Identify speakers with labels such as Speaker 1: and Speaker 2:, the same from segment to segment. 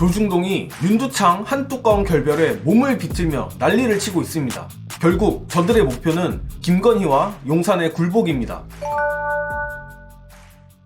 Speaker 1: 조중동이 윤두창 한 뚜껑 결별에 몸을 비틀며 난리를 치고 있습니다. 결국 저들의 목표는 김건희와 용산의 굴복입니다.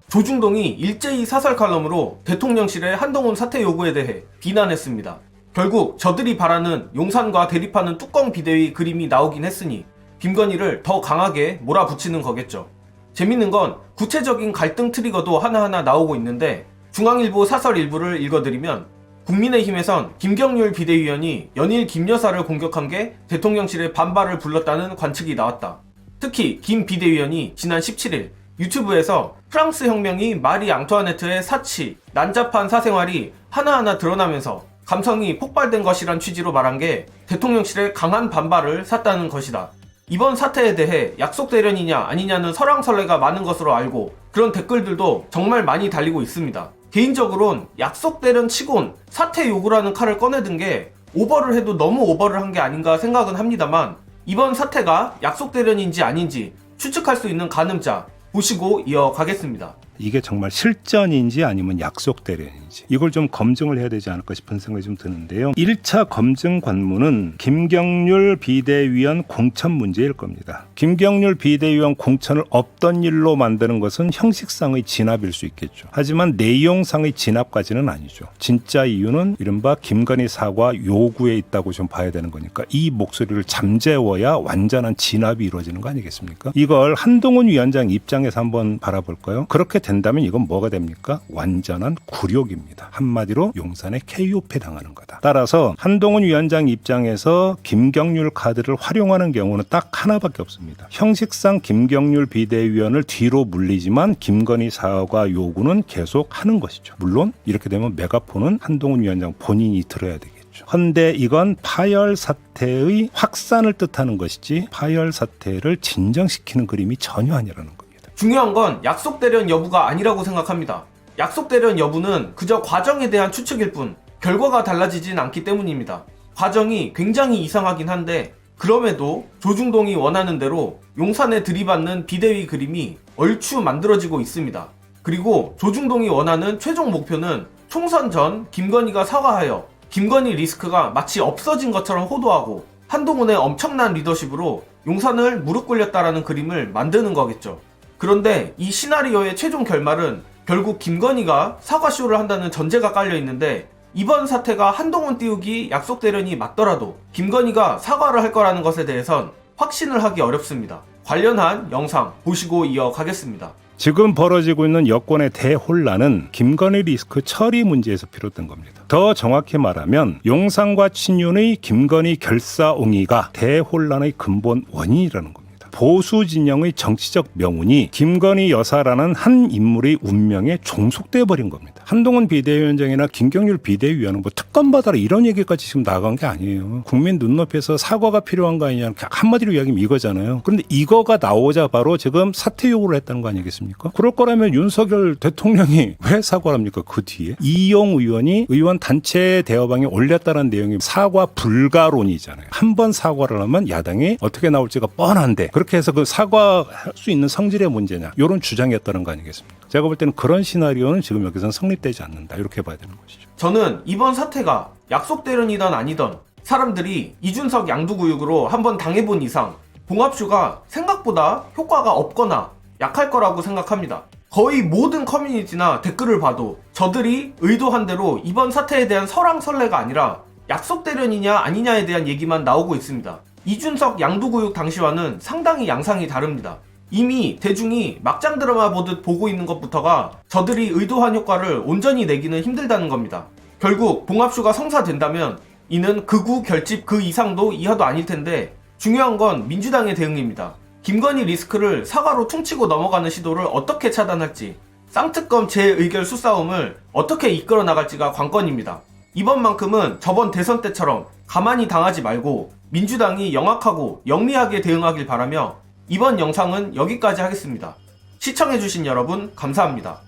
Speaker 1: 조중동이 일제히 사설 칼럼으로 대통령실의 한동훈 사퇴 요구에 대해 비난했습니다. 결국 저들이 바라는 용산과 대립하는 뚜껑 비대위 그림이 나오긴 했으니 김건희를 더 강하게 몰아붙이는 거겠죠. 재밌는 건 구체적인 갈등 트리거도 하나하나 나오고 있는데 중앙일보 사설 일부를 읽어드리면 국민의힘에선 김경률 비대위원이 연일 김 여사를 공격한 게 대통령실의 반발을 불렀다는 관측이 나왔다. 특히 김 비대위원이 지난 17일 유튜브에서 프랑스 혁명이 마리 앙투아네트의 사치, 난잡한 사생활이 하나하나 드러나면서 감성이 폭발된 것이란 취지로 말한 게 대통령실의 강한 반발을 샀다는 것이다. 이번 사태에 대해 약속 대련이냐 아니냐는 설왕설래가 많은 것으로 알고 그런 댓글들도 정말 많이 달리고 있습니다. 개인적으론 약속 대련 치곤 사퇴 요구라는 칼을 꺼내든 게 오버를 해도 너무 오버를 한 게 아닌가 생각은 합니다만 이번 사태가 약속 대련인지 아닌지 추측할 수 있는 가늠자 보시고 이어가겠습니다.
Speaker 2: 이게 정말 실전인지 아니면 약속 대련인지 이걸 좀 검증을 해야 되지 않을까 싶은 생각이 좀 드는데요. 1차 검증 관문은 김경률 비대위원 공천 문제일 겁니다. 김경률 비대위원 공천을 없던 일로 만드는 것은 형식상의 진압일 수 있겠죠. 하지만 내용상의 진압까지는 아니죠. 진짜 이유는 이른바 김건희 사과 요구에 있다고 좀 봐야 되는 거니까 이 목소리를 잠재워야 완전한 진압이 이루어지는 거 아니겠습니까? 이걸 한동훈 위원장 입장에서 한번 바라볼까요? 그렇게 된다면 이건 뭐가 됩니까? 완전한 굴욕입니다. 한마디로 용산에 KOP 당하는 거다. 따라서 한동훈 위원장 입장에서 김경률 카드를 활용하는 경우는 딱 하나밖에 없습니다. 형식상 김경률 비대위원을 뒤로 물리지만 김건희 사과 요구는 계속 하는 것이죠. 물론 이렇게 되면 메가폰은 한동훈 위원장 본인이 들어야 되겠죠. 헌데 이건 파열 사태의 확산을 뜻하는 것이지 파열 사태를 진정시키는 그림이 전혀 아니라는 겁니다.
Speaker 1: 중요한 건 약속 대련 여부가 아니라고 생각합니다. 약속 대련 여부는 그저 과정에 대한 추측일 뿐 결과가 달라지진 않기 때문입니다. 과정이 굉장히 이상하긴 한데 그럼에도 조중동이 원하는 대로 용산에 들이받는 비대위 그림이 얼추 만들어지고 있습니다. 그리고 조중동이 원하는 최종 목표는 총선 전 김건희가 사과하여 김건희 리스크가 마치 없어진 것처럼 호도하고 한동훈의 엄청난 리더십으로 용산을 무릎 꿇렸다라는 그림을 만드는 거겠죠. 그런데 이 시나리오의 최종 결말은 결국 김건희가 사과쇼를 한다는 전제가 깔려 있는데 이번 사태가 한동훈 띄우기 약속 대련이 맞더라도 김건희가 사과를 할 거라는 것에 대해선 확신을 하기 어렵습니다. 관련한 영상 보시고 이어가겠습니다.
Speaker 2: 지금 벌어지고 있는 여권의 대혼란은 김건희 리스크 처리 문제에서 비롯된 겁니다. 더 정확히 말하면 용산과 친윤의 김건희 결사옹이가 대혼란의 근본 원인이라는 겁니다. 보수 진영의 정치적 명운이 김건희 여사라는 한 인물의 운명에 종속돼 버린 겁니다. 한동훈 비대위원장이나 김경률 비대위원은 뭐 특검 받아라 이런 얘기까지 지금 나간 게 아니에요. 국민 눈높이에서 사과가 필요한 거 아니냐 한마디로 이야기하면 이거잖아요. 그런데 이거가 나오자 바로 지금 사퇴 요구를 했다는 거 아니겠습니까? 그럴 거라면 윤석열 대통령이 왜 사과를 합니까? 그 뒤에 이용 의원이 의원 단체 대화방에 올렸다는 내용이 사과 불가론이잖아요. 한 번 사과를 하면 야당이 어떻게 나올지가 뻔한데 그렇게 해서 그 사과할 수 있는 성질의 문제냐 이런 주장이었다는 거 아니겠습니까? 제가 볼 때는 그런 시나리오는 지금 여기서는 성립되지 않는다 이렇게 봐야 되는 것이죠.
Speaker 1: 저는 이번 사태가 약속 대련이던 아니던 사람들이 이준석 양두구육으로 한번 당해본 이상 봉합쇼가 생각보다 효과가 없거나 약할 거라고 생각합니다. 거의 모든 커뮤니티나 댓글을 봐도 저들이 의도한 대로 이번 사태에 대한 설왕설래가 아니라 약속 대련이냐 아니냐에 대한 얘기만 나오고 있습니다. 이준석 양두구육 당시와는 상당히 양상이 다릅니다. 이미 대중이 막장 드라마 보듯 보고 있는 것부터가 저들이 의도한 효과를 온전히 내기는 힘들다는 겁니다. 결국 봉합쇼가 성사된다면 이는 극우 결집 그 이상도 이하도 아닐 텐데 중요한 건 민주당의 대응입니다. 김건희 리스크를 사과로 퉁치고 넘어가는 시도를 어떻게 차단할지 쌍특검 재의결 수싸움을 어떻게 이끌어 나갈지가 관건입니다. 이번만큼은 저번 대선 때처럼 가만히 당하지 말고 민주당이 영악하고 영리하게 대응하길 바라며 이번 영상은 여기까지 하겠습니다. 시청해주신 여러분 감사합니다.